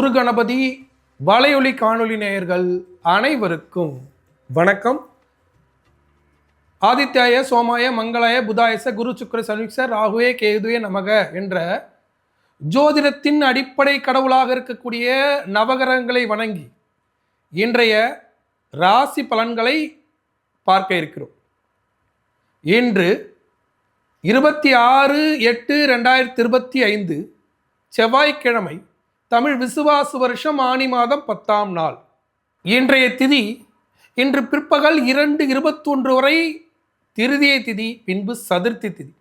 குரு கணபதி வலையொலி காணொலி நேயர்கள் அனைவருக்கும் வணக்கம். ஆதித்யாய சோமாய மங்களாய புதாயச குரு சுக்கர சனிக்ச ராகுவே கேதுவே நமக என்ற ஜோதிடத்தின் அடிப்படை கடவுளாக இருக்கக்கூடிய நவகரங்களை வணங்கி இன்றைய ராசி பலன்களை பார்க்க இருக்கிறோம். இன்று இருபத்தி ஆறு எட்டு ரெண்டாயிரத்தி இருபத்தி ஐந்து செவ்வாய்க்கிழமை தமிழ் விசுவாசு வருஷம் ஆனி மாதம் பத்தாம் நாள். இன்றைய திதி இன்று பிற்பகல் இரண்டு இருபத்தொன்று வரை திருதியை திதி பின்பு சதுர்த்தி திதி.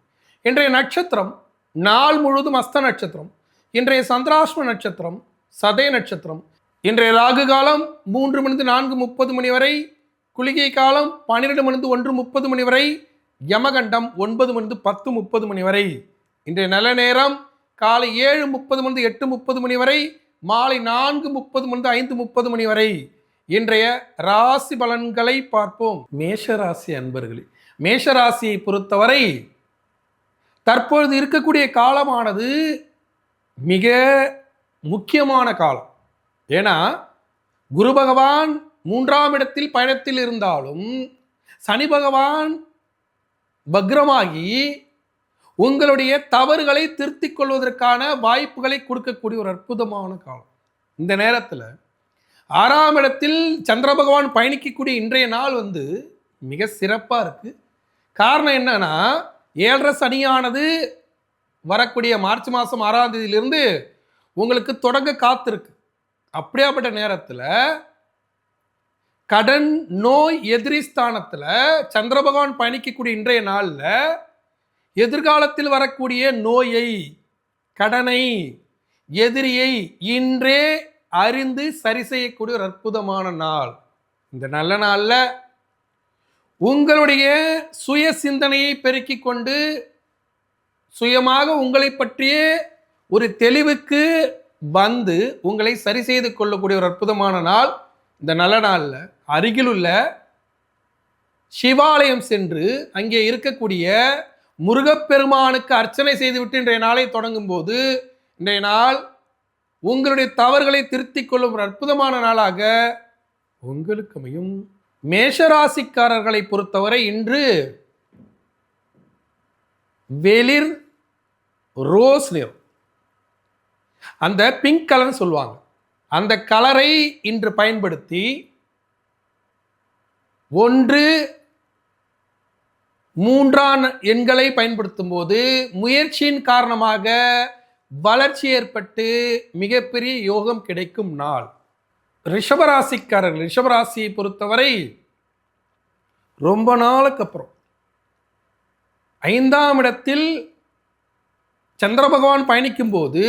இன்றைய நட்சத்திரம் நாள் முழுவதும் அஸ்த நட்சத்திரம். இன்றைய சந்திராஷ்ம நட்சத்திரம் சதய நட்சத்திரம். இன்றைய ராகு காலம் மூன்று மணிந்து நான்கு முப்பது மணி வரை குளிகை காலம் பன்னிரெண்டு மணிந்து ஒன்று முப்பது மணி வரை யமகண்டம் ஒன்பது மணிந்து பத்து முப்பது மணி வரை. இன்றைய நல்ல நேரம் காலை ஏழு முப்பது மணி எட்டு முப்பது மணி வரை மாலை நான்கு முப்பது மணி ஐந்து முப்பது மணி வரை இன்றைய ராசி பலன்களை பார்ப்போம். மேஷராசி அன்பர்களே மேஷராசியை பொறுத்தவரை தற்பொழுது இருக்கக்கூடிய காலமானது மிக முக்கியமான காலம். ஏன்னா குரு பகவான் மூன்றாம் இடத்தில் பயணத்தில் இருந்தாலும் சனி பகவான் பக்ரமாகி உங்களுடைய தவறுகளை திருத்திக் கொள்வதற்கான வாய்ப்புகளை கொடுக்கக்கூடிய ஒரு அற்புதமான காலம். இந்த நேரத்தில் ஆறாம் இடத்தில் சந்திர பகவான் பயணிக்கக்கூடிய இன்றைய நாள் வந்து மிக சிறப்பாக இருக்குது காரணம் என்னன்னா ஏழரை சனியானது வரக்கூடிய மார்ச் மாதம் ஆறாம் தேதியிலிருந்து உங்களுக்கு தொடங்க காத்திருக்கு. அப்படியாப்பட்ட நேரத்தில் கடன் நோய் எதிரி ஸ்தானத்தில் சந்திர பகவான் பயணிக்கக்கூடிய இன்றைய நாளில் எதிர்காலத்தில் வரக்கூடிய நோயை கடனை எதிரியை இன்றே அறிந்து சரி செய்யக்கூடிய ஒரு அற்புதமான நாள். இந்த நல்ல நாளில் உங்களுடைய சுய சிந்தனையை பெருக்கிக் கொண்டு சுயமாக உங்களை பற்றிய ஒரு தெளிவுக்கு வந்து உங்களை சரி செய்து கொள்ளக்கூடிய ஒரு அற்புதமான நாள் இந்த நல்ல நாளில். அருகிலுள்ள சிவாலயம் சென்று அங்கே இருக்கக்கூடிய முருகப்பெருமானுக்கு அர்ச்சனை செய்துவிட்டு இன்றைய நாளை தொடங்கும் போது இன்றைய நாள் உங்களுடைய தவறுகளை திருத்திக் கொள்ளும் ஒரு அற்புதமான நாளாக உங்களுக்கு அமையும். மேஷராசிக்காரர்களை பொறுத்தவரை இன்று வெளிர் ரோஸ் நிறம். அந்த பிங்க் கலர்னு சொல்லுவாங்க. அந்த கலரை இன்று பயன்படுத்தி ஒன்று மூன்றாம் எண்களை பயன்படுத்தும் போது முயற்சியின் காரணமாக வளர்ச்சி ஏற்பட்டு மிகப்பெரிய யோகம் கிடைக்கும் நாள். ரிஷபராசிக்காரர்கள் ரிஷபராசியை பொறுத்தவரை ரொம்ப நாளுக்கு அப்புறம். ஐந்தாம் இடத்தில் சந்திர பகவான் பயணிக்கும் போது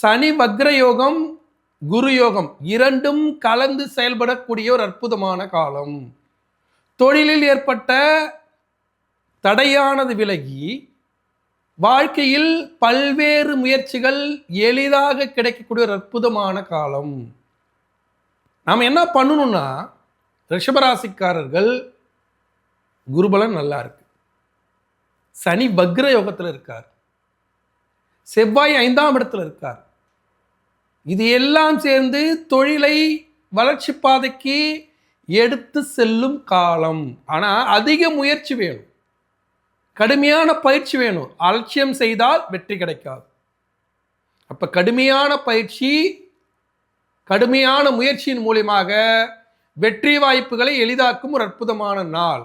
சனி வக்ர யோகம் குரு யோகம் இரண்டும் கலந்து செயல்படக்கூடிய ஒரு அற்புதமான காலம். தொழிலில் ஏற்பட்ட தடையானது விலகி வாழ்க்கையில் பல்வேறு முயற்சிகள் எளிதாக கிடைக்கக்கூடிய ஒரு அற்புதமான காலம். நாம் என்ன பண்ணணும்னா ரிஷபராசிக்காரர்கள் குருபலன் நல்லா இருக்கு. சனி வக்ர யோகத்தில் இருக்கார். செவ்வாய் ஐந்தாம் இடத்துல இருக்கார். இது எல்லாம் சேர்ந்து தொழிலை வளர்ச்சி பாதைக்கு எடுத்து செல்லும் காலம். ஆனால் அதிக முயற்சி வேணும். கடுமையான பயிற்சி வேணும். அலட்சியம் செய்தால் வெற்றி கிடைக்காது. அப்போ கடுமையான பயிற்சி கடுமையான முயற்சியின் மூலியமாக வெற்றி வாய்ப்புகளை எளிதாக்கும் ஒரு அற்புதமான நாள்.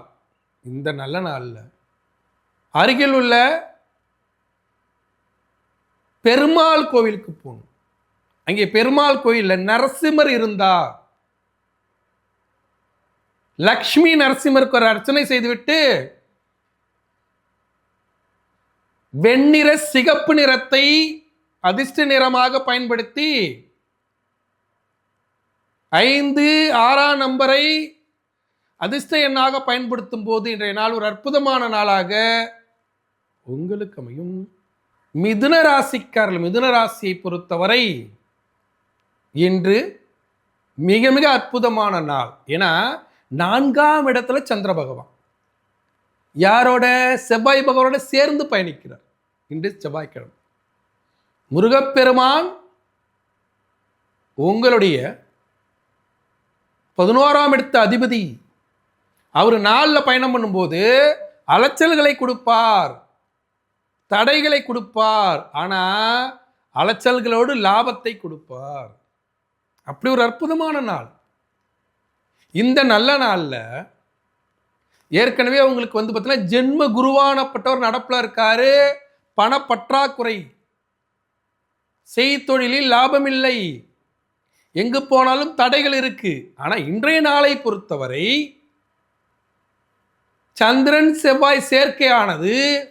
இந்த நல்ல நாளில். அருகில் உள்ள பெருமாள் கோவிலுக்கு போகணும். அங்கே பெருமாள் கோயிலில் நரசிம்மர் இருந்தா லக்ஷ்மி நரசிம்மருக்கு ஒரு அர்ச்சனை செய்துவிட்டு வெண்ணிற சிகப்பு நிறத்தை அதிர்ஷ்ட நிறமாக பயன்படுத்தி ஐந்து ஆறாம் நம்பரை அதிர்ஷ்ட எண்ணாக பயன்படுத்தும் போது இன்றைய நாள் ஒரு அற்புதமான நாளாக உங்களுக்கு அமையும். மிதுன ராசிக்காரர்கள் மிதுன ராசியை பொறுத்தவரை இன்று மிக மிக அற்புதமான நாள். ஏன்னா நான்காம் இடத்துல சந்திர பகவான். யாரோட? செவ்வாய் பகவானோட சேர்ந்து பயணிக்கிறார். இன்று செவ்வாய்க்கிழமை. முருகப்பெருமான் உங்களுடைய பதினோராம் இடத்த அதிபதி. அவர் நாளில் பயணம் பண்ணும்போது அலைச்சல்களை கொடுப்பார். தடைகளை கொடுப்பார். ஆனால் அலைச்சல்களோடு லாபத்தை கொடுப்பார். அப்படி ஒரு அற்புதமான நாள். இந்த நல்ல நாள்ல ஏற்கனவே அவங்களுக்கு வந்து பார்த்தீங்கன்னா ஜென்ம குருவானப்பட்டவர் நடப்பில் இருக்காரு. பணப்பற்றாக்குறை. செய்தொழிலில் லாபமில்லை. எங்கு போனாலும் தடைகள் இருக்கு. ஆனால் இன்றைய நாளை பொறுத்தவரை சந்திரன் செவ்வாய் சேர்க்கையானது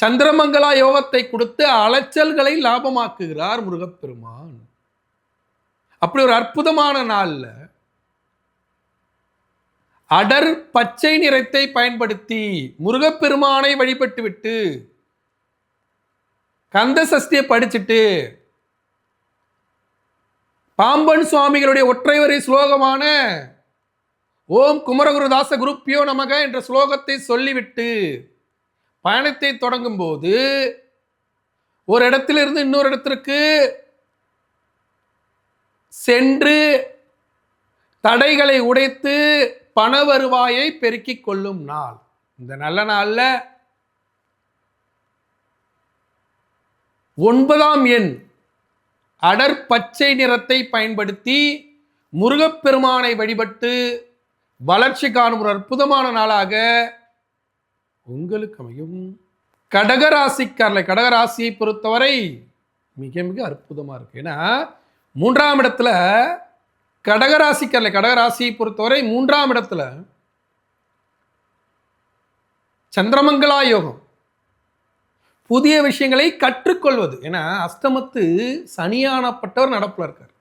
சந்திரமங்கலா யோகத்தை கொடுத்து அலைச்சல்களை லாபமாக்குகிறார் முருகப்பெருமான். அப்படி ஒரு அற்புதமான நாள்ல அடர் பச்சை நிறத்தை பயன்படுத்தி முருகப்பெருமானை வழிபட்டு விட்டு கந்த சஷ்டியை படிச்சுட்டு பாம்பன் சுவாமிகளுடைய ஒற்றை வரி ஸ்லோகமான ஓம் குமரகுருதாச குருப்பியோ நமக என்ற ஸ்லோகத்தை சொல்லிவிட்டு பயணத்தை தொடங்கும் போது ஒரு இடத்திலிருந்து இன்னொரு இடத்திற்கு சென்று தடைகளை உடைத்து பண வருவாயை பெருக்கிக் கொள்ளும் நாள். இந்த நல்ல நாளில் ஒன்பதாம் எண். அடர் பச்சை நிறத்தை பயன்படுத்தி முருகப்பெருமானை வழிபட்டு வளர்ச்சி காணும் ஒரு அற்புதமான நாளாக உங்களுக்கு அமையும். கடகராசிக்காரர்களை கடகராசியை பொறுத்தவரை மிக மிக அற்புதமாக இருக்கு. ஏன்னா மூன்றாம் இடத்துல கடகராசிக்காரர்களை கடகராசியை பொறுத்தவரை மூன்றாம் இடத்துல சந்திரமங்களா யோகம் புதிய விஷயங்களை கற்றுக்கொள்வது. ஏன்னா அஸ்தமத்து சனியானப்பட்டவர் நடப்பில் இருக்கார்.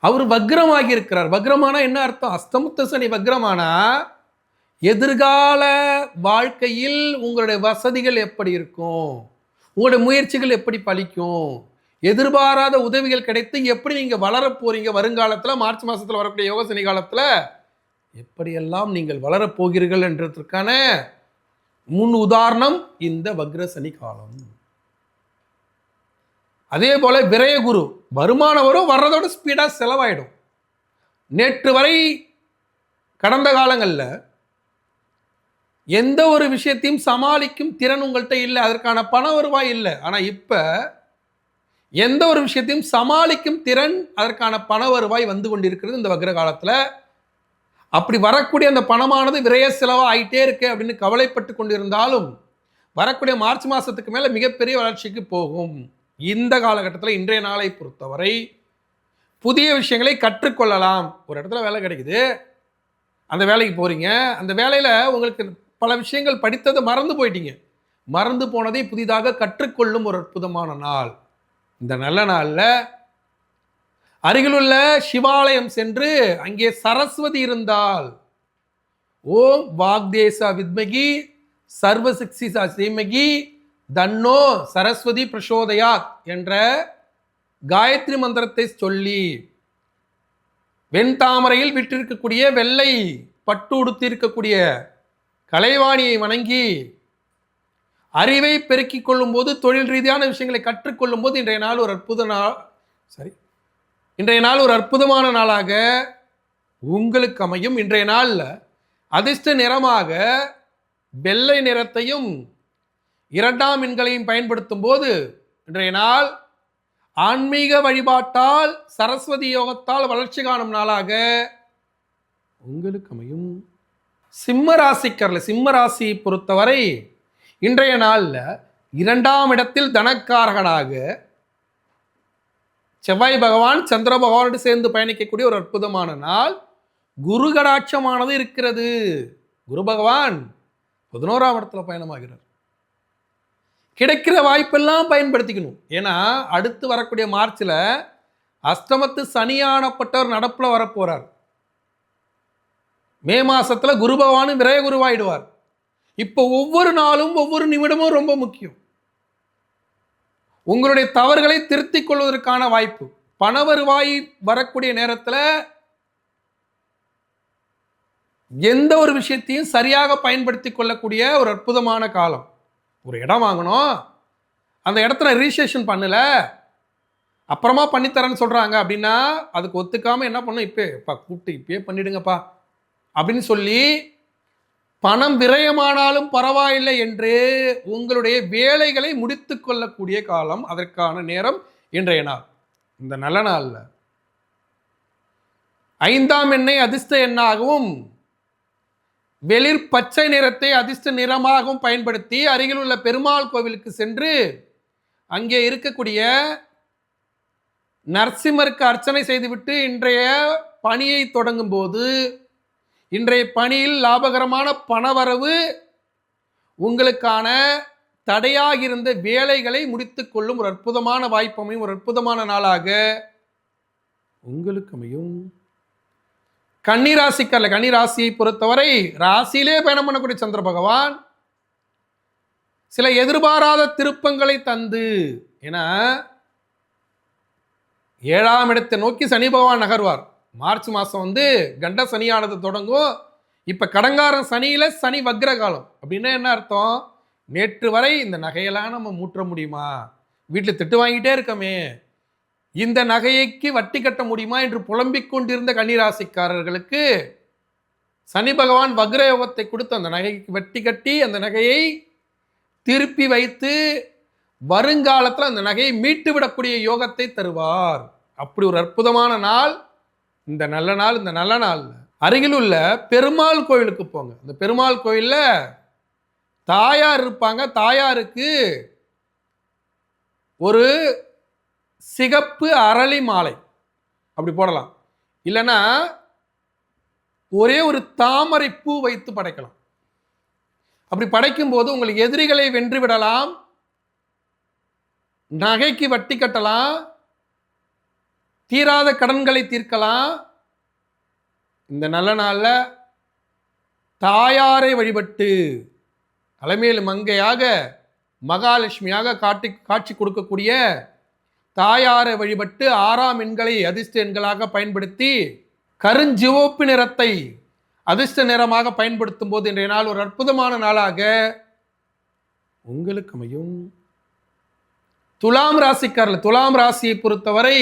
அவர் வக்ரமாகி இருக்கிறார் வக்ரமானா என்ன அர்த்தம்? அஸ்தமத்த சனி வக்ரமானா எதிர்கால வாழ்க்கையில் உங்களுடைய வசதிகள் எப்படி இருக்கும்? உங்களுடைய முயற்சிகள் எப்படி பலிக்கும்? எதிர்பாராத உதவிகள் கிடைத்து எப்படி நீங்கள் வளர போகிறீங்க வருங்காலத்தில் மார்ச் மாதத்தில் வரக்கூடிய யோக சனி காலத்தில் எப்படியெல்லாம் நீங்கள் வளரப் போகிறீர்கள் என்றதற்கான முன் உதாரணம் இந்த வக்ர சனி காலம். அதே போல விரயகுரு வருமானம் வரும் வர்றதோட ஸ்பீடாக செலவாயிடும். நேற்று வரை கடந்த காலங்களில் எந்த ஒரு விஷயத்தையும் சமாளிக்கும் திறன் உங்கள்கிட்ட இல்லை அதற்கான பண வருவாய் இல்லை. ஆனால் இப்போ எந்த ஒரு விஷயத்தையும் சமாளிக்கும் திறன் அதற்கான பண வருவாய் வந்து கொண்டிருக்கிறது இந்த வக்ர காலத்தில். அப்படி வரக்கூடிய அந்த பணமானது விரைய செலவாக ஆகிட்டே இருக்கு அப்படின்னு கவலைப்பட்டு கொண்டிருந்தாலும் வரக்கூடிய மார்ச் மாதத்துக்கு மேலே மிகப்பெரிய வளர்ச்சிக்கு போகும். இந்த காலகட்டத்தில் இன்றைய நாளை பொறுத்தவரை புதிய விஷயங்களை கற்றுக்கொள்ளலாம். ஒரு இடத்துல வேலை கிடைக்குது. அந்த வேலைக்கு போகிறீங்க அந்த வேலையில் உங்களுக்கு பல விஷயங்கள் படித்ததை மறந்து போயிட்டீங்க. மறந்து போனதை புதிதாக கற்றுக்கொள்ளும் ஒரு அற்புதமான நாள். இந்த நல்ல நாளில் அருகிலுள்ள சிவாலயம் சென்று அங்கே சரஸ்வதி இருந்தால். ஓம் வாக்தேசா வித்மகி சர்வசிக்ஷிசா சீமகி தன்னோ சரஸ்வதி பிரசோதயாத் என்ற காயத்ரி மந்திரத்தை சொல்லி வெண்தாமரையில் விட்டிருக்கக்கூடிய வெள்ளை பட்டு உடுத்திருக்கக்கூடிய கலைவாணியை வணங்கி அறிவை பெருக்கிக் கொள்ளும்போது தொழில் ரீதியான விஷயங்களை கற்றுக்கொள்ளும் போது இன்றைய நாள் ஒரு அற்புத நாள். சரி இன்றைய நாள் ஒரு அற்புதமான நாளாக உங்களுக்கு அமையும். இன்றைய நாளில் அதிர்ஷ்ட நிறமாக வெள்ளை நிறத்தையும் இரண்டாம் எண்களையும் பயன்படுத்தும் போது இன்றைய நாள் ஆன்மீக வழிபாட்டால் சரஸ்வதி யோகத்தால் வளர்ச்சி காணும் நாளாக உங்களுக்கு அமையும். சிம்ம ராசிக்கரில் சிம்ம ராசியை பொறுத்தவரை இன்றைய நாளில் இரண்டாம் இடத்தில் தனக்காரகனாக செவ்வாய் பகவான் சந்திர பகவானோடு சேர்ந்து பயணிக்கக்கூடிய ஒரு அற்புதமான நாள். குரு கடாட்சமானது இருக்கிறது. குரு பகவான் பதினோராம் இடத்துல பயணமாகிறார். கிடைக்கிற வாய்ப்பெல்லாம் பயன்படுத்திக்கணும். ஏன்னா அடுத்து வரக்கூடிய மார்ச்சில் அஷ்டமத்து சனியானப்பட்டவர் நடப்பில் வரப்போறார். மே மாசத்துல குரு பகவானும் விரய குருவாயிடுவார் இப்போ ஒவ்வொரு நாளும் ஒவ்வொரு நிமிடமும் ரொம்ப முக்கியம். உங்களுடைய தவறுகளை திருத்திக் கொள்வதற்கான வாய்ப்பு. பண வருவாய் வரக்கூடிய நேரத்தில் எந்த ஒரு விஷயத்தையும் சரியாக பயன்படுத்தி கொள்ளக்கூடிய ஒரு அற்புதமான காலம். ஒரு இடம் வாங்கணும். அந்த இடத்துல ரிஜிஸ்ட்ரேஷன் பண்ணல. அப்புறமா பண்ணித்தரேன்னு சொல்கிறாங்க அப்படின்னா அதுக்கு ஒத்துக்காமல் என்ன பண்ணும் இப்போ இப்போ கூப்பிட்டு இப்பயே பண்ணிடுங்கப்பா. அப்படின்னு சொல்லி பணம் விரயமானாலும் பரவாயில்லை என்று உங்களுடைய வேலைகளை முடித்து கொள்ளக்கூடிய காலம் அதற்கான நேரம் இன்றைய நாள். இந்த நல்ல நாளில். ஐந்தாம் எண்ணெய் அதிர்ஷ்ட எண்ணாகவும் வெளிர் பச்சை நிறத்தை அதிர்ஷ்ட நிறமாகவும் பயன்படுத்தி அருகில் உள்ள பெருமாள் கோவிலுக்கு சென்று அங்கே இருக்கக்கூடிய நரசிம்மருக்கு அர்ச்சனை செய்துவிட்டு இன்றைய பணியை தொடங்கும் போது இன்றைய பணியில் லாபகரமான பணவரவு உங்களுக்கான தடையாக இருந்த வேலைகளை முடித்துக்கொள்ளும் ஒரு அற்புதமான வாய்ப்பமையும் ஒரு அற்புதமான நாளாக உங்களுக்கு அமையும். கன்னிராசிக்கல்ல கன்னிராசியை பொறுத்தவரை ராசியிலே பயணம் பண்ணக்கூடிய சந்திர பகவான் சில எதிர்பாராத திருப்பங்களை தந்து ஏன்னா ஏழாம் இடத்தை நோக்கி சனி பகவான் நகர்வார். மார்ச் மாதம் வந்து கண்ட சனியானது தொடங்கும் இப்போ கடங்காரன் சனியில் சனி வக்ர காலம் அப்படின்னா என்ன அர்த்தம்? நேற்று வரை இந்த நகையெல்லாம் நம்ம மூற்ற முடியுமா? வீட்டில் திட்டு வாங்கிட்டே இருக்கமே. இந்த நகைக்கு வட்டி கட்ட முடியுமா என்று புலம்பிக் கொண்டிருந்த கன்னிராசிக்காரர்களுக்கு சனி பகவான் வக்ர யோகத்தை கொடுத்து அந்த நகைக்கு வட்டி கட்டி அந்த நகையை திருப்பி வைத்து வருங்காலத்தில் அந்த நகையை மீட்டு விடக்கூடிய யோகத்தை தருவார். அப்படி ஒரு அற்புதமான நாள். இந்த நல்ல நாள் இந்த நல்ல நாள். அருகில் உள்ள பெருமாள் கோயிலுக்கு போங்க. இந்த பெருமாள் கோயிலில் தாயார் இருப்பாங்க. தாயாருக்கு ஒரு சிகப்பு அரளி மாலை. அப்படி போடலாம். இல்லைன்னா ஒரே ஒரு தாமரை பூ வைத்து படைக்கலாம். அப்படி படைக்கும்போது உங்களுக்கு எதிரிகளை வென்று விடலாம். நகைக்கு வட்டி கட்டலாம். தீராத கடன்களை தீர்க்கலாம். இந்த நல்ல நாளில் தாயாரை வழிபட்டு அலமேலு மங்கையாக மகாலட்சுமியாக காட்டி காட்சி கொடுக்கக்கூடிய தாயாரை வழிபட்டு ஆறாம் எண்களை அதிர்ஷ்ட எண்களாக பயன்படுத்தி கருஞ்சிவப்பு நிறத்தை அதிர்ஷ்ட நிறமாக பயன்படுத்தும் போது இன்றைய நாள் ஒரு அற்புதமான நாளாக உங்களுக்கு அமையும். துலாம் ராசிக்காரர்கள் துலாம் ராசியை பொறுத்தவரை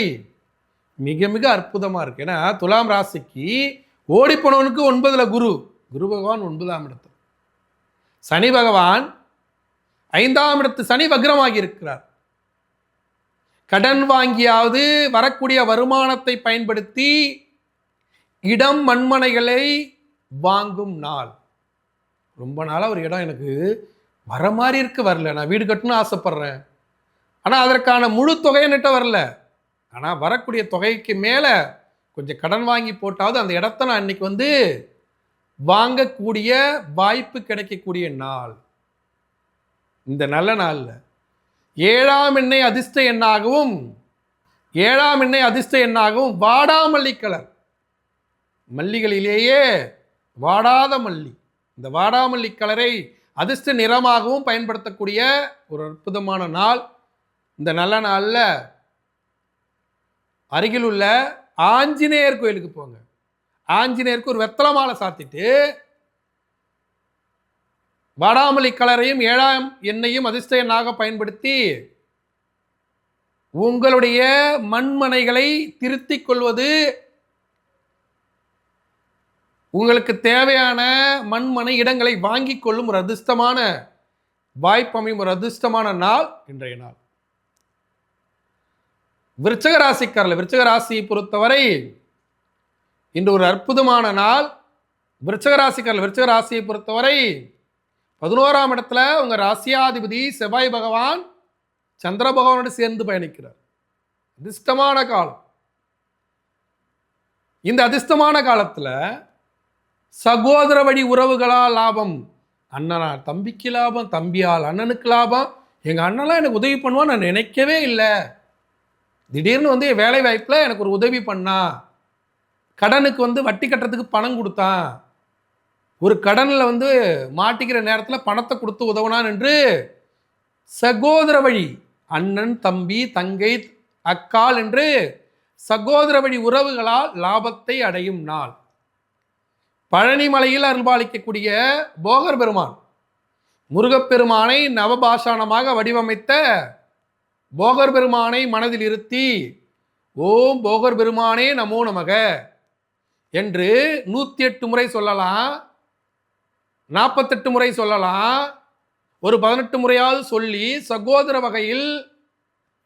மிக மிக அற்புதமாக இருக்கு. ஏன்னா துலாம் ராசிக்கு ஓடிப்போனவனுக்கு ஒன்பதில் குரு. குரு பகவான் ஒன்பதாம் இடத்து சனி பகவான் ஐந்தாம் இடத்து சனி வக்ரமாகி இருக்கிறார். கடன் வாங்கியாவது வரக்கூடிய வருமானத்தை பயன்படுத்தி இடம் மண்மனைகளை வாங்கும் நாள். ரொம்ப நாளாக ஒரு இடம் எனக்கு வர மாதிரி இருக்கு வரல. நான் வீடு கட்டணும்னு ஆசைப்பட்றேன். ஆனால் அதற்கான முழு தொகையை நட்ட வரல. ஆனால் வரக்கூடிய தொகைக்கு மேலே கொஞ்சம் கடன் வாங்கி போட்டாவது அந்த இடத்த நான் இன்னைக்கு வந்து வாங்கக்கூடிய வாய்ப்பு கிடைக்கக்கூடிய நாள். இந்த நல்ல நாளில் ஏழாம் எண்ணெய் அதிர்ஷ்ட எண்ணாகவும் ஏழாம் எண்ணெய் அதிர்ஷ்ட எண்ணாகவும் வாடாமல்லி கலர் மல்லிகளிலேயே வாடாத மல்லி. இந்த வாடாமல்லி கலரை அதிர்ஷ்ட நிறமாகவும் பயன்படுத்தக்கூடிய ஒரு அற்புதமான நாள். இந்த நல்ல நாளில் அருகில் உள்ள ஆஞ்சநேயர் கோயிலுக்கு போங்க. ஆஞ்சநேயருக்கு ஒரு வெத்தலை மாலை சாத்திட்டு வடாமலை கலரையும் ஏழாம் எண்ணையும் அதிர்ஷ்ட பயன்படுத்தி உங்களுடைய மண்மனைகளை திருத்திக் கொள்வது உங்களுக்கு தேவையான மண்மனை இடங்களை வாங்கிக் கொள்ளும் ஒரு அதிர்ஷ்டமான வாய்ப்பமையும் ஒரு அதிர்ஷ்டமான நாள் இன்றைய நாள். விருச்சக ராசிக்காரர்கள் விருச்சக ராசியை பொறுத்தவரை இன்று ஒரு அற்புதமான நாள். விருச்சக ராசிக்காரர்கள் விருச்சக ராசியை பொறுத்தவரை பதினோராம் இடத்துல உங்கள் ராசியாதிபதி செவ்வாய் பகவான் சந்திர பகவானோடு சேர்ந்து பயணிக்கிறார். அதிர்ஷ்டமான காலம். இந்த அதிர்ஷ்டமான காலத்தில் சகோதர வழி உறவுகளால் லாபம். அண்ணனா தம்பிக்கு லாபம் தம்பியால் அண்ணனுக்கு லாபம். எங்கள் அண்ணன்லாம் எனக்கு உதவி பண்ணுவான் நான் நினைக்கவே இல்லை. திடீர்னு வந்து என் வேலை வாய்ப்பில் எனக்கு ஒரு உதவி பண்ணா கடனுக்கு வந்து வட்டி கட்டுறதுக்கு பணம் கொடுத்தான் ஒரு கடனில் வந்து மாட்டிக்கிற நேரத்தில் பணத்தை கொடுத்து உதவுனான் என்று சகோதர வழி அண்ணன் தம்பி தங்கை அக்கால் என்று சகோதர வழி உறவுகளால் லாபத்தை அடையும் நாள். பழனிமலையில் அருள்பாலிக்கக்கூடிய போகர் பெருமான் முருகப்பெருமானை நவபாஷாணமாக வடிவமைத்த போகர் பெருமானை மனதில் இருத்தி ஓம் போகர் பெருமானே நமோ நமக என்று நூற்றி எட்டு முறை சொல்லலாம் நாற்பத்தெட்டு முறை சொல்லலாம். ஒரு பதினெட்டு முறையாவது சொல்லி சகோதர வகையில்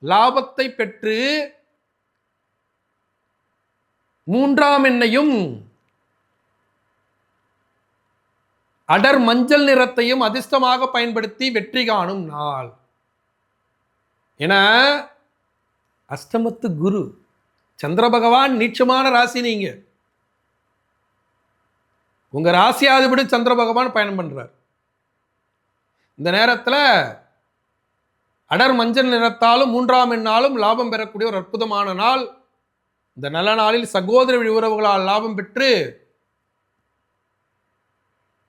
லாபத்தை பெற்று மூன்றாம் எண்ணையும் அடர் மஞ்சள் நிறத்தையும் அதிர்ஷ்டமாக பயன்படுத்தி வெற்றி காணும் நாள். ஏன்னா அஷ்டமத்து குரு சந்திர பகவான் நீச்சமான ராசி நீங்க. உங்க ராசியாதிபடி சந்திர பகவான் பயணம் பண்றார். இந்த நேரத்தில் அடர் மஞ்சள் நிறத்தாலும் மூன்றாம் எண்ணாலும் லாபம் பெறக்கூடிய ஒரு அற்புதமான நாள். இந்த நல்ல நாளில் சகோதர உறவுகளால் லாபம் பெற்று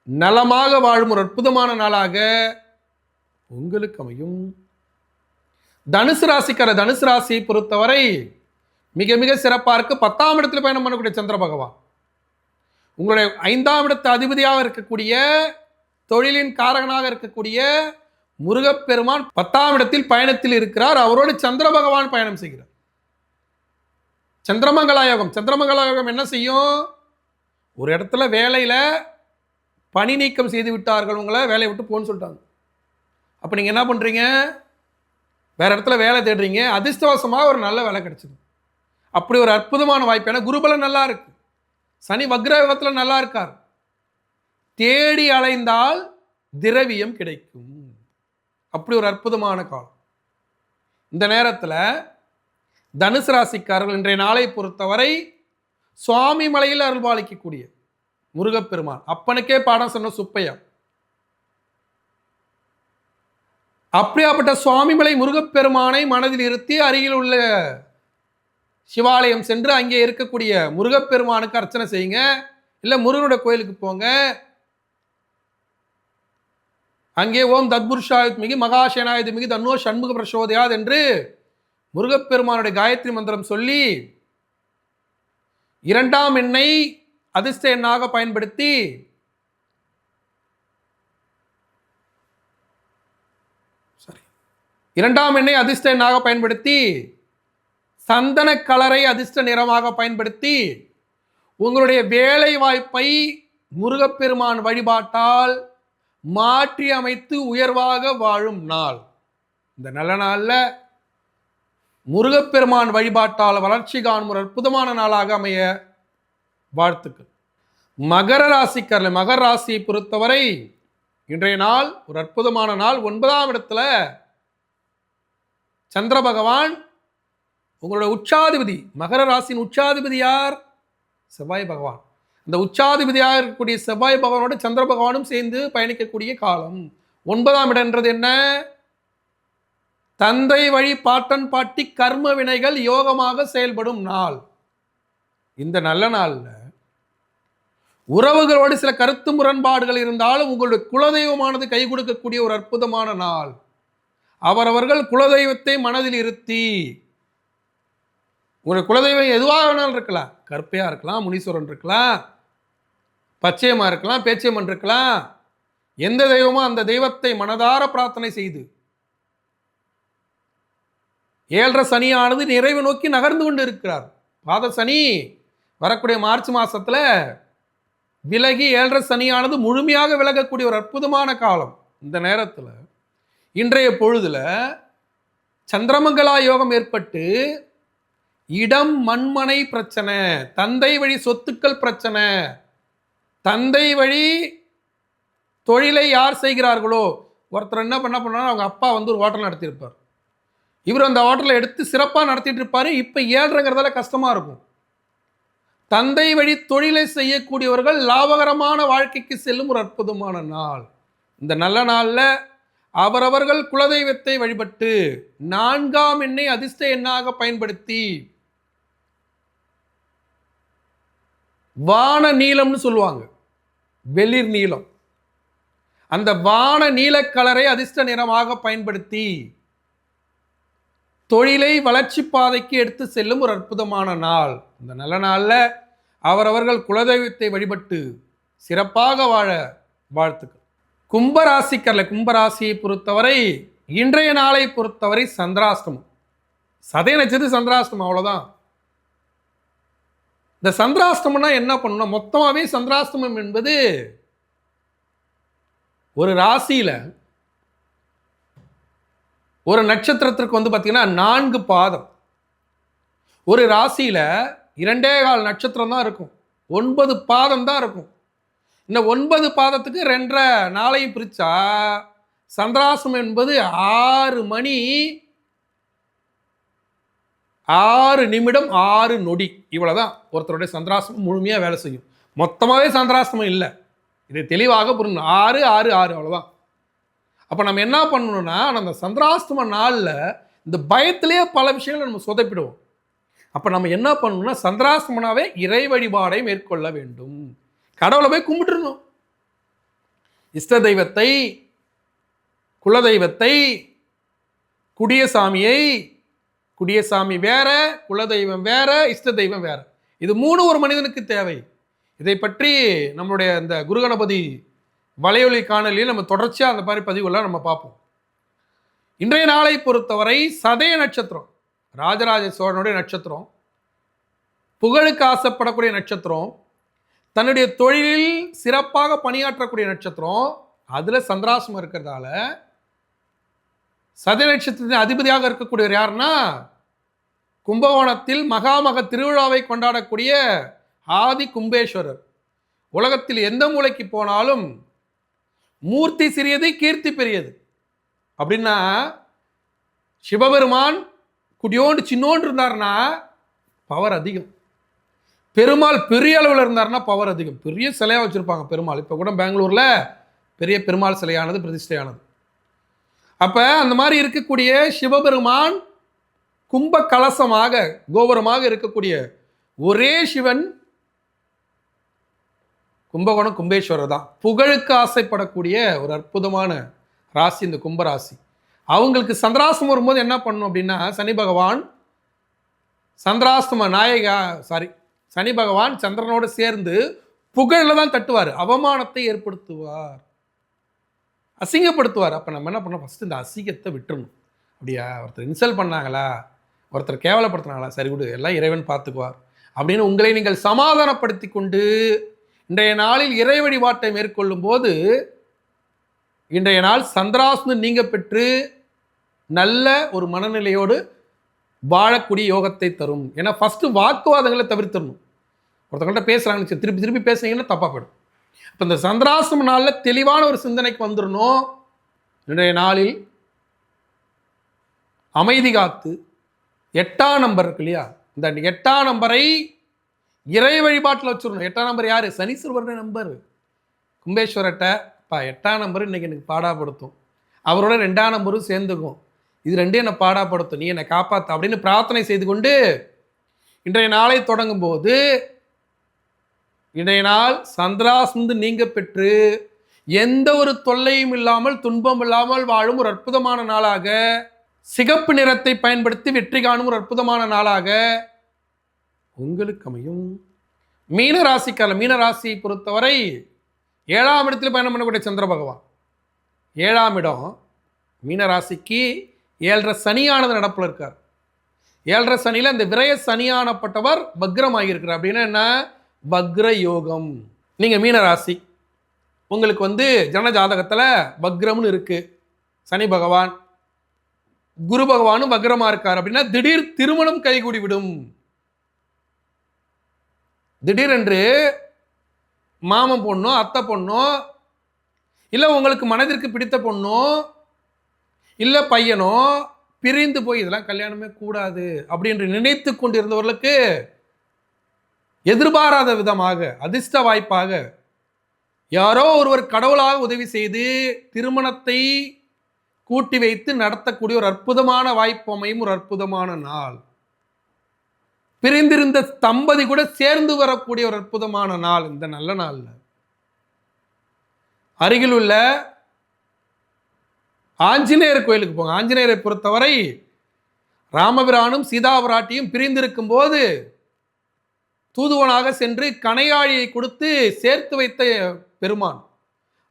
நலமாக வாழும் ஒரு அற்புதமான நாளாக உங்களுக்கு அமையும். தனுசு ராசிக்கார தனுசு ராசியை பொறுத்தவரை மிக மிக சிறப்பாக இருக்குது பத்தாம் இடத்துல பயணம் பண்ணக்கூடிய சந்திர பகவான். உங்களுடைய ஐந்தாம் இடத்து அதிபதியாக இருக்கக்கூடிய தொழிலின் காரகனாக இருக்கக்கூடிய முருகப்பெருமான் பத்தாம் இடத்தில் பயணத்தில் இருக்கிறார். அவரோடு சந்திர பகவான் பயணம் செய்கிறார். சந்திரமங்கலா யோகம் சந்திரமங்கலா யோகம் என்ன செய்யும்? ஒரு இடத்துல வேலையில் பணி நீக்கம் செய்து விட்டார்கள் உங்களை வேலையை விட்டு போன்னு சொல்லிட்டாங்க. அப்போ நீங்கள் என்ன பண்ணுறீங்க வேற இடத்துல வேலை தேடுறீங்க அதிர்ஷ்டவசமாக ஒரு நல்ல வேலை கிடைச்சிது அப்படி ஒரு அற்புதமான வாய்ப்பு. ஏன்னா குருபலம் நல்லா இருக்கு. சனி வக்ரயோகத்தில் நல்லா இருக்கார். தேடி அலைந்தால் திரவியம் கிடைக்கும். அப்படி ஒரு அற்புதமான காலம். இந்த நேரத்தில் தனுசு ராசிக்காரர்கள் இன்றைய நாளை பொறுத்தவரை சுவாமி மலையில் அருள்பாலிக்கக்கூடிய முருகப்பெருமான். அப்பனுக்கே பாடம் சொன்ன சுப்பையா அப்படியாப்பட்ட சுவாமிமலை முருகப்பெருமானை மனதில் இருத்தி அருகில் உள்ள சிவாலயம் சென்று அங்கே இருக்கக்கூடிய முருகப்பெருமானுக்கு அர்ச்சனை செய்யுங்க. இல்லை முருகனுடைய கோயிலுக்கு போங்க. அங்கே ஓம் தத்புருஷாயுத் மிகி மகாசேனாயுத் மிகி தன்னோ சண்முக பிரசோதயாத் என்று முருகப்பெருமானுடைய காயத்ரி மந்திரம் சொல்லி இரண்டாம் எண்ணை அதிர்ஷ்ட எண்ணாக பயன்படுத்தி இரண்டாம் எண்ணை அதிர்ஷ்ட எண்ணாக பயன்படுத்தி சந்தன கலரை அதிர்ஷ்ட நிறமாக பயன்படுத்தி உங்களுடைய வேலை வாய்ப்பை முருகப்பெருமான் வழிபாட்டால் மாற்றி அமைத்து உயர்வாக வாழும் நாள். இந்த நல்ல நாளில் முருகப்பெருமான் வழிபாட்டால் வளர்ச்சி காணும் ஒரு அற்புதமான நாளாக அமைய வாழ்த்துக்கள். மகர ராசிக்காரர்கள் மகர ராசியை பொறுத்தவரை இன்றைய நாள் ஒரு அற்புதமான நாள். ஒன்பதாம் இடத்துல சந்திர பகவான் உங்களோட உச்சாதிபதி மகர ராசியின் உச்சாதிபதி யார்? செவ்வாய் பகவான். அந்த உச்சாதிபதியாக இருக்கக்கூடிய செவ்வாய் பகவானோட சந்திர பகவானும் சேர்ந்து பயணிக்கக்கூடிய காலம். ஒன்பதாம் இடம்ன்றது என்ன? தந்தை வழி பாட்டன் பாட்டி கர்ம வினைகள் யோகமாக செயல்படும் நாள். இந்த நல்ல நாளில் உறவுகளோடு சில கருத்து முரண்பாடுகள் இருந்தாலும் உங்களுடைய குலதெய்வமானது கை கொடுக்கக்கூடிய ஒரு அற்புதமான நாள். அவரவர்கள் குலதெய்வத்தை மனதில் இருத்தி. உங்கள் குலதெய்வம் எதுவாக வேணாலும் இருக்கலாம். கற்பையாக இருக்கலாம் முனீஸ்வரன் இருக்கலாம் பச்சையமாக இருக்கலாம் பேச்சியம்மன் இருக்கலாம். எந்த தெய்வமோ அந்த தெய்வத்தை மனதார பிரார்த்தனை செய்து. ஏழரை சனியானது நிறைவு நோக்கி நகர்ந்து கொண்டு இருக்கிறார். பாத சனி வரக்கூடிய மார்ச் மாதத்தில் விலகி ஏழரை சனியானது முழுமையாக விலகக்கூடிய ஒரு அற்புதமான காலம். இந்த நேரத்தில் இன்றைய பொழுதுல சந்திரமங்கலா யோகம் ஏற்பட்டு இடம் மண்மனை பிரச்சனை தந்தை வழி சொத்துக்கள் பிரச்சனை தந்தை வழி தொழிலை யார் செய்கிறார்களோ ஒருத்தர் என்ன பண்ண பண்ணாலும் அவங்க அப்பா வந்து ஒரு ஹோட்டல் நடத்தியிருப்பார். இவர் அந்த ஹோட்டலை எடுத்து சிறப்பாக நடத்திட்டு இருப்பார். இப்போ ஏழ்றங்கிறதால கஷ்டமாக இருக்கும். தந்தை வழி தொழிலை செய்யக்கூடியவர்கள் லாபகரமான வாழ்க்கைக்கு செல்லும் ஒரு அற்புதமான நாள். இந்த நல்ல நாளில் அவரவர்கள் குலதெய்வத்தை வழிபட்டு நான்காம் எண்ணை அதிர்ஷ்ட எண்ணாக பயன்படுத்தி வான நீளம்னு சொல்லுவாங்க. வெளிர் நீளம் அந்த வான நீல கலரை அதிர்ஷ்ட நிறமாக பயன்படுத்தி தொழிலை வளர்ச்சி பாதைக்கு எடுத்து செல்லும் ஒரு அற்புதமான நாள். இந்த நல்ல நாளில் அவரவர்கள் குலதெய்வத்தை வழிபட்டு சிறப்பாக வாழ வாழ்த்துக்கள். கும்பராசிக்கரில் கும்பராசியை பொறுத்தவரை இன்றைய நாளை பொறுத்தவரை சந்திராஷ்டமம். சதய நட்சத்திரம் சந்திராஷ்டமம் அவ்வளோதான் இந்த சந்திராஷ்டமம்னா என்ன பண்ணணும்? மொத்தமாகவே சந்திராஷ்டமம் என்பது ஒரு ராசியில் ஒரு நட்சத்திரத்திற்கு வந்து பார்த்திங்கன்னா நான்கு பாதம். ஒரு ராசியில் இரண்டே கால் நட்சத்திரம் தான் இருக்கும். ஒன்பது பாதம் தான் இருக்கும். இந்த ஒன்பது பாதத்துக்கு ரெண்டரை நாளையும் பிரித்தா சந்திராசம் என்பது ஆறு மணி ஆறு நிமிடம் ஆறு நொடி. இவ்வளோதான் ஒருத்தருடைய சந்திராசமம் முழுமையாக வேலை செய்யும். மொத்தமாகவே சந்திராசமம் இல்லை. இதை தெளிவாக புரியணும் ஆறு ஆறு ஆறு அவ்வளோதான் அப்போ நம்ம என்ன பண்ணணும்னா அந்த சந்திராஸ்தம நாளில் இந்த பயத்திலேயே பல விஷயங்களை நம்ம சொதப்பிடுவோம். அப்போ நம்ம என்ன பண்ணணும்னா சந்திராஸ்தமனாவே இறை வழிபாடை மேற்கொள்ள வேண்டும். கடவுளை போய் கும்பிட்டுருணும் இஷ்ட தெய்வத்தை குலதெய்வத்தை குடியசாமியை குடியசாமி வேற குலதெய்வம் வேற இஷ்ட தெய்வம் வேற. இது மூணு ஒரு மனிதனுக்கு தேவை. இதை பற்றி நம்மளுடைய இந்த குருகணபதி வலையொலி காணொலியில் நம்ம தொடர்ச்சியாக அந்த மாதிரி பதிவுகள்லாம் நம்ம பார்ப்போம். இன்றைய நாளை பொறுத்தவரை சதய நட்சத்திரம் ராஜராஜ சோழனுடைய நட்சத்திரம் புகழுக்கு ஆசைப்படக்கூடிய நட்சத்திரம் தன்னுடைய தொழிலில் சிறப்பாக பணியாற்றக்கூடிய நட்சத்திரம் அதில் சந்திராசம் இருக்கிறதால சதி நட்சத்திரத்தின் அதிபதியாக இருக்கக்கூடியவர் யாருன்னா கும்பகோணத்தில் மகாமக திருவிழாவை கொண்டாடக்கூடிய ஆதி கும்பேஸ்வரர். உலகத்தில் எந்த மூலைக்கு போனாலும் மூர்த்தி சிறியது கீர்த்தி பெரியது. அப்படின்னா சிவபெருமான் குடியோண்டு சின்னோண்டு இருந்தார்னா பவர் அதிகம். பெருமாள் பெரிய அளவில் இருந்தாருன்னா பவர் அதிகம். பெரிய சிலையாக வச்சுருப்பாங்க பெருமாள். இப்போ கூட பெங்களூரில் பெரிய பெருமாள் சிலையானது பிரதிஷ்டையானது. அப்போ அந்த மாதிரி இருக்கக்கூடிய சிவபெருமான் கும்ப கலசமாக கோபுரமாக இருக்கக்கூடிய ஒரே சிவன் கும்பகோணம் கும்பேஸ்வரர் தான். புகழுக்கு ஆசைப்படக்கூடிய ஒரு அற்புதமான ராசி இந்த கும்பராசி. அவங்களுக்கு சந்திராசம் வரும்போது என்ன பண்ணும் அப்படின்னா சனி பகவான் சந்திராஸ்தம நாயகா சாரி சனி பகவான் சந்திரனோடு சேர்ந்து புகழில் தான் தட்டுவார். அவமானத்தை ஏற்படுத்துவார். அசிங்கப்படுத்துவார். அப்போ நம்ம என்ன பண்ணோம் ஃபஸ்ட்டு இந்த அசிங்கத்தை விட்டுறணும். அப்படியா? ஒருத்தர் இன்சல்ட் பண்ணாங்களா? ஒருத்தர் கேவலப்படுத்தினாங்களா? சரி விடு எல்லாம் இறைவன் பார்த்துக்குவார். அப்படின்னு உங்களை நீங்கள் சமாதானப்படுத்தி கொண்டு இன்றைய நாளில் இறை வழிபாட்டை மேற்கொள்ளும் போது இன்றைய நாள் சந்திராசனு நீங்க பெற்று நல்ல ஒரு மனநிலையோடு வாழக்கூடிய யோகத்தை தரும். ஏன்னா ஃபஸ்ட்டு வாக்குவாதங்களை தவிர்த்தரணும் ஒருத்தவங்கள்ட்ட பேசுகிறாங்கன்னு திருப்பி திருப்பி பேசுனீங்கன்னா தப்பாக போயிடும். இப்போ இந்த சந்திராசிரம நாளில் தெளிவான ஒரு சிந்தனைக்கு வந்துடணும் இன்றைய நாளில் அமைதி காத்து எட்டாம் நம்பர் இருக்கு இல்லையா? இந்த எட்டாம் நம்பரை இறை வழிபாட்டில் வச்சிடணும் எட்டாம் நம்பர் யார்? சனீஸ்வரனுடைய நம்பர். கும்பேஸ்வரட்ட பா எட்டாம் நம்பர் இன்னைக்கு எனக்கு பாடாப்படுத்தும். அவரோட ரெண்டாம் நம்பரும் சேர்ந்துக்கும். இது ரெண்டே என்னை பாடாப்படுத்தும். நீ என்னை காப்பாற்ற அப்படின்னு பிரார்த்தனை செய்து கொண்டு இன்றைய நாளை தொடங்கும் போது இன்றைய சந்திராசந்து நீங்க பெற்று எந்த ஒரு தொல்லையும் இல்லாமல் துன்பம் இல்லாமல் வாழும் ஒரு அற்புதமான நாளாக சிகப்பு நிறத்தை பயன்படுத்தி வெற்றி காணும் ஒரு அற்புதமான நாளாக உங்களுக்கு அமையும். மீன ராசிக்கால மீன ராசியை பொறுத்தவரை ஏழாம் இடத்தில் பயணம் பண்ணக்கூடிய சந்திர பகவான். ஏழாம் இடம் மீன ராசிக்கு ஏழரை சனியானது நடப்பில் இருக்கார். ஏழரை சனியில் இந்த விரய சனியானப்பட்டவர் பக்ரமாகியிருக்கிறார் அப்படின்னா என்ன? பக்ர யோகம் நீங்கள் மீன ராசி உங்களுக்கு வந்து ஜன ஜாதகத்தில் பக்ரம்னு இருக்குது சனி பகவான். குரு பகவானும் வக்ரமாக இருக்கார் அப்படின்னா திடீர் திருமணம் கைகூடி விடும். திடீரென்று மாமன் பொண்ணோ அத்தை பொண்ணோ இல்லை உங்களுக்கு மனதிற்கு பிடித்த பொண்ணோ இல்லை பையனோ பிரிந்து போய் இதெல்லாம் கல்யாணமே கூடாது அப்படின்னு நினைத்து கொண்டிருந்தவர்களுக்கு எதிர்பாராத விதமாக அதிர்ஷ்ட வாய்ப்பாக யாரோ ஒருவர் கடவுளாக உதவி செய்து திருமணத்தை கூட்டி வைத்து நடத்தக்கூடிய ஒரு அற்புதமான வாய்ப்பு அமையும் ஒரு அற்புதமான நாள். பிரிந்திருந்த தம்பதி கூட சேர்ந்து வரக்கூடிய ஒரு அற்புதமான நாள் இந்த நல்ல நாளில். அருகில் உள்ள ஆஞ்சநேயர் கோயிலுக்கு போங்க. ஆஞ்சநேயரை பொறுத்தவரை ராமபிரானும் சீதாபிராட்டியும் பிரிந்திருக்கும் போது தூதுவனாக சென்று கனையாழியை கொடுத்து சேர்த்து வைத்த பெருமான்.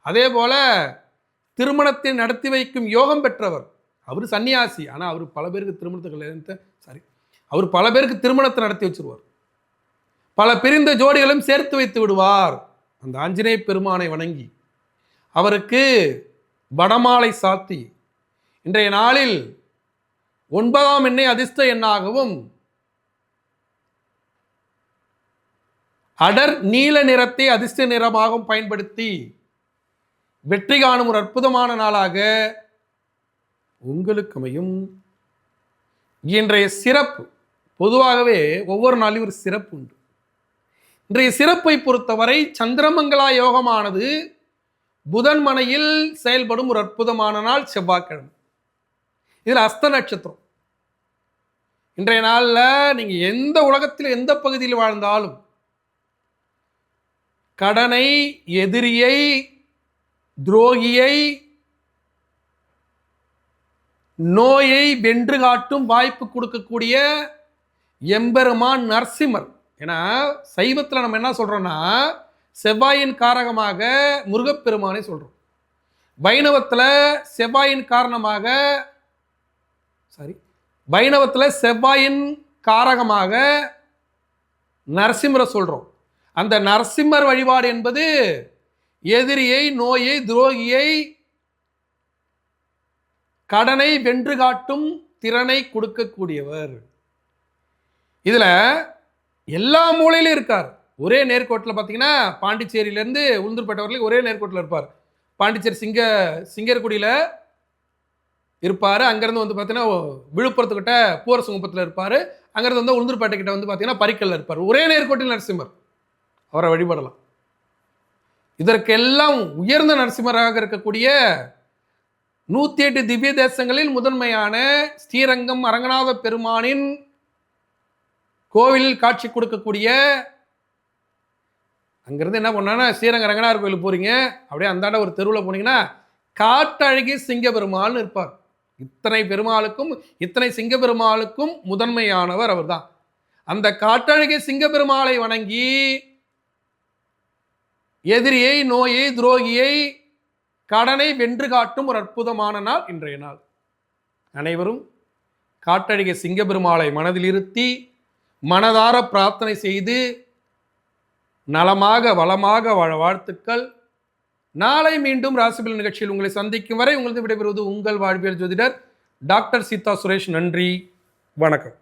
அதே போல திருமணத்தை நடத்தி வைக்கும் யோகம் பெற்றவர். அவர் சன்னியாசி ஆனால் அவர் பல பேருக்கு திருமணத்தை கல்யாணத்தை சாரி அவர் பல பேருக்கு திருமணத்தை நடத்தி வச்சிருவார். பல பிரிந்த ஜோடிகளும் சேர்த்து வைத்து விடுவார். அந்த ஆஞ்சநேய பெருமானை வணங்கி அவருக்கு வடமாலை சாத்தி இன்றைய நாளில் ஒன்பதாம் எண்ணெய் அதிர்ஷ்ட எண்ணாகவும் அடர் நீல நிறத்தை அதிர்ஷ்ட நிறமாகவும் பயன்படுத்தி வெற்றி காணும் ஒரு அற்புதமான நாளாக உங்களுக்குமையும். இன்றைய சிறப்பு பொதுவாகவே ஒவ்வொரு நாளையும் ஒரு சிறப்பு உண்டு. இன்றைய சிறப்பை பொறுத்தவரை சந்திரமங்கலா யோகமானது புதன் மனையில் செயல்படும் ஒரு அற்புதமான நாள் செவ்வாய்க்கிழமை. இதில் அஸ்த நட்சத்திரம். இன்றைய நாளில் நீங்கள் எந்த உலகத்தில் எந்த பகுதியில் வாழ்ந்தாலும் கடனை எதிரியை துரோகியை நோயை வென்று காட்டும் வாய்ப்பு கொடுக்கக்கூடிய எம்பெருமான் நரசிம்மர். ஏன்னா சைவத்தில் நம்ம என்ன சொல்கிறோன்னா செவ்வாயின் காரகமாக முருகப்பெருமானை சொல்கிறோம் வைணவத்தில் செவ்வாயின் காரணமாக சாரி வைணவத்தில் செவ்வாயின் காரகமாக நரசிம்மரை சொல்கிறோம் அந்த நரசிம்மர் வழிபாடு என்பது எதிரியை நோயை துரோகியை கடனை வென்று காட்டும் திறனை கொடுக்கக்கூடியவர். இதில் எல்லா மூலையிலும் இருக்கார். ஒரே நேர்கோட்டில் பார்த்தீங்கன்னா பாண்டிச்சேரியிலேருந்து உளுந்தூர்பேட்டை வரைக்கும் ஒரே நேர்கோட்டில் இருப்பார். பாண்டிச்சேரி சிங்க சிங்கர்குடியில் இருப்பார். அங்கேருந்து வந்து பார்த்தீங்கன்னா விழுப்புரத்துக்கிட்ட பூரசுங்குப்பத்தில் இருப்பார். அங்கேருந்து வந்து உளுந்தூர்பேட்டை கிட்ட வந்து பார்த்தீங்கன்னா பரிக்கல்ல இருப்பார். ஒரே நேர்கோட்டில் நரசிம்மர். அவரை வழிபடலாம். இதற்கெல்லாம் உயர்ந்த நரசிம்மராக இருக்கக்கூடிய நூற்றி எட்டு திவ்ய தேசங்களில் முதன்மையான ஸ்ரீரங்கம் அரங்கநாத பெருமானின் கோவிலில் காட்சி கொடுக்கக்கூடிய அங்கேருந்து என்ன பண்ணான்னா ஸ்ரீரங்க ரங்கநாதர் கோயிலுக்கு போகிறீங்க அப்படியே அந்தாண்ட ஒரு தெருவில் போனீங்கன்னா காட்டழகி சிங்க பெருமாள்னு இருப்பார் இத்தனை பெருமாளுக்கும் இத்தனை சிங்க பெருமாளுக்கும் முதன்மையானவர் அவர்தான். அந்த காட்டழகி சிங்க பெருமாளை வணங்கி எதிரியை நோயை துரோகியை கடனை வென்று காட்டும் ஒரு அற்புதமான நாள் இன்றைய நாள். அனைவரும் காட்டழகிய சிங்கபெருமாளை மனதில் இருத்தி மனதார பிரார்த்தனை செய்து நலமாக வளமாக வாழ வாழ்த்துக்கள். நாளை மீண்டும் ராசிபல் நிகழ்ச்சியில் உங்களை சந்திக்கும் வரை உங்களது விடைபெறுவது உங்கள் வாழ்வியல் ஜோதிடர் டாக்டர் சீதா சுரேஷ். நன்றி. வணக்கம்.